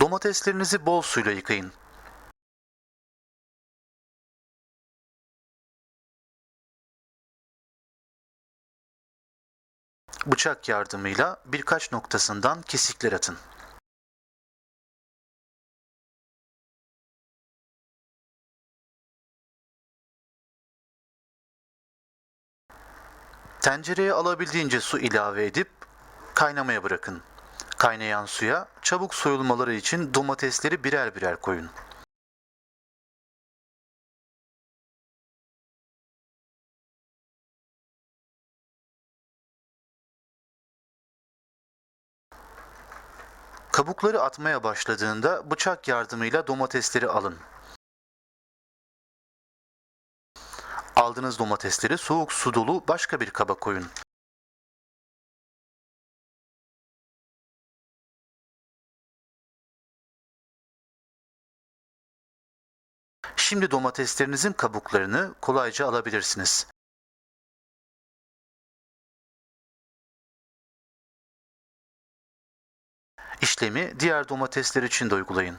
Domateslerinizi bol suyla yıkayın. Bıçak yardımıyla birkaç noktasından kesikler atın. Tencereye alabildiğince su ilave edip kaynamaya bırakın. Kaynayan suya çabuk soyulmaları için domatesleri birer birer koyun. Kabukları atmaya başladığında bıçak yardımıyla domatesleri alın. Aldığınız domatesleri soğuk su dolu başka bir kaba koyun. Şimdi domateslerinizin kabuklarını kolayca alabilirsiniz. İşlemi diğer domatesler için de uygulayın.